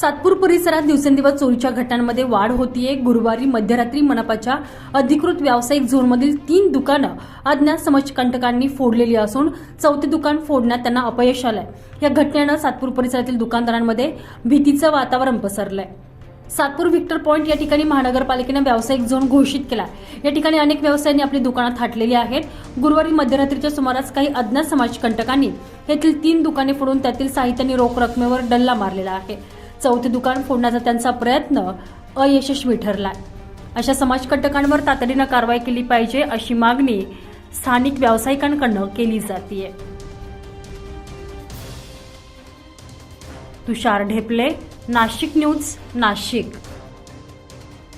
सातपूर परिसरात दिवसेंदिवस चोरीच्या घटनांमध्ये वाढ होतीये. गुरुवारी मध्यरात्री मनपाच्या अधिकृत व्यावसायिक झोनमधील तीन दुकानं अज्ञात समाजकंटकांनी फोडलेली असून चौथे दुकान फोडण्यात त्यांना अपयश आलंय. या घटनेनं सातपूर परिसरातील दुकानदारांमध्ये भीतीचं वातावरण पसरलंय. सातपूर व्हिक्टर पॉईंट या ठिकाणी महानगरपालिकेनं व्यावसायिक झोन घोषित केला या ठिकाणी अनेक व्यवसायांनी आपली दुकानं थाटलेली आहेत. गुरुवारी मध्यरात्रीच्या सुमारास काही अज्ञात समाजकंटकांनी येथील तीन दुकाने फोडून त्यातील साहित्याने रोख रकमेवर डल्ला मारलेला आहे. चौथे दुकान फोडण्याचा त्यांचा प्रयत्न अयशस्वी ठरला अशा समाजकंटकांवर तातडीनं कारवाई केली पाहिजे अशी मागणी स्थानिक व्यावसायिकांकडनं केली जाते तुषार ढेपले नाशिक न्यूज नाशिक.